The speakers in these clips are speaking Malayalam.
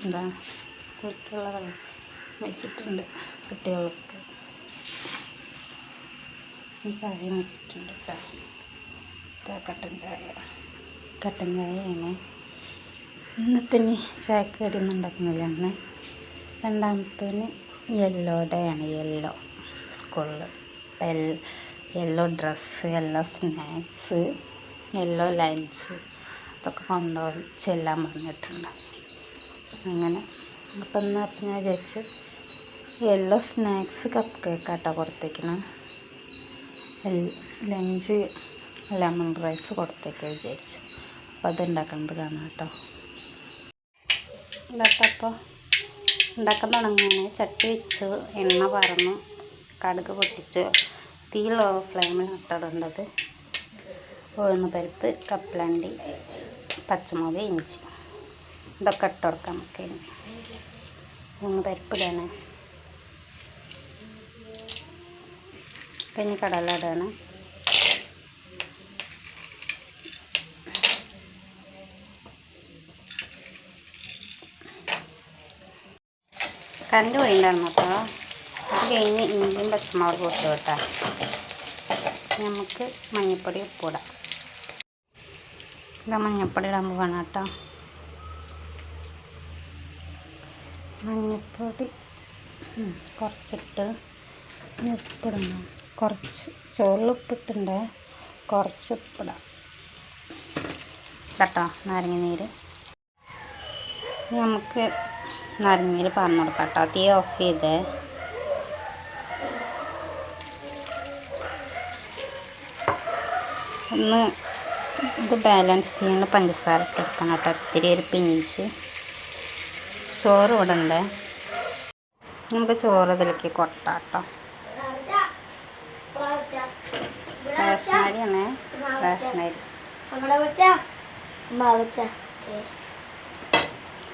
എന്താ കുളിക്കുള്ള വെള്ളം വെച്ചിട്ടുണ്ട് കുട്ടികൾക്ക്. ചായ വെച്ചിട്ടുണ്ട് കേട്ടോ ഇതാ കട്ടൻ ചായ. കട്ടൻ ചായയാണ്. ഇന്നിപ്പം ഇനി ചായക്ക് കടിയൊന്നും ഉണ്ടാക്കുന്നില്ല അന്ന് രണ്ടാമത്തേന് യെല്ലോടെയാണ് യെല്ലോ സ്കൂളിൽ yellow dress yellow snacks yellow lunch അതൊക്കെ കൊണ്ടുപോയി ചെല്ലാൻ പറഞ്ഞിട്ടുണ്ട് അങ്ങനെ. അപ്പം എന്നാൽ അപ്പം ഞാൻ വിചാരിച്ചു യെല്ലോ സ്നാക്സ് കപ്പ് കേക്കാട്ടോ കൊടുത്തേക്കണം ലഞ്ച് ലെമൺ റൈസ് കൊടുത്തേക്ക് വിചാരിച്ചു. അപ്പോൾ അത് ഉണ്ടാക്കുന്നത് കാണാം കേട്ടോ ഉണ്ടാക്കപ്പോൾ ഉണ്ടാക്കാൻ തുടങ്ങിയാണ് ചട്ടി വെച്ചു എണ്ണ പറന്നു കടുക് പൊട്ടിച്ചു. തീ ലോ ഫ്ലെയിമിൽ ഇട്ടിടേണ്ടത് ഉഴുന്ന് പരിപ്പ് കപ്പലണ്ടി പച്ചമുളക് ഇഞ്ചി. ഇതൊക്കെ ഇട്ട് കൊടുക്കാം നമുക്ക് പരിപ്പ് ഇടണേ പിന്നെ കടല ഇടണേ കറണ്ട് പോയിണ്ടായിരുന്നു അപ്പോൾ അത് കഴിഞ്ഞ് ഇഞ്ചിയും പച്ചമുളക് ഇട്ട് കേട്ടോ. നമുക്ക് മഞ്ഞൾപ്പൊടി ഉപ്പിടാം. ഇതാ മഞ്ഞൾപ്പൊടി ഇടാൻ പോവാണ് കേട്ടോ. മഞ്ഞൾപ്പൊടി ഉം, കുറച്ചിട്ട് ഉപ്പിടണം. കുറച്ച് ചോറിൽ ഉപ്പിട്ടുണ്ട് കുറച്ച് ഉപ്പിടാം കേട്ടോ നാരങ്ങ നീര്. നമുക്ക് നാരങ്ങ നീര് പറഞ്ഞു കൊടുക്കാം കേട്ടോ. തീ ഓഫ് ചെയ്തേ. ഒന്ന് ഇത് ബാലൻസ് ചെയ്യാൻ പഞ്ചസാര ഇട്ട് കൊടുക്കണം കേട്ടോ. ഒത്തിരി ഒരു പിഞ്ച്. ചോറ് ഇവിടെ നമുക്ക് ചോറ് ഇതിലേക്ക് കൊട്ടാട്ടോ. റേഷനരി വെച്ച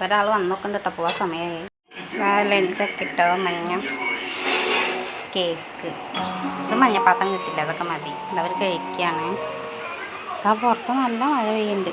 ഒരാൾ വന്നൊക്കെ കേട്ടോ പോവാൻ സമയമായി ലഞ്ചൊക്കെ മഞ്ഞ കേക്ക്. ഇത് മഞ്ഞപ്പാത്രം കിട്ടില്ല അതൊക്കെ മതി. അവർ കഴിക്കുകയാണ് ആ പുറത്ത് നല്ല മഴ പെയ്യുന്നുണ്ട്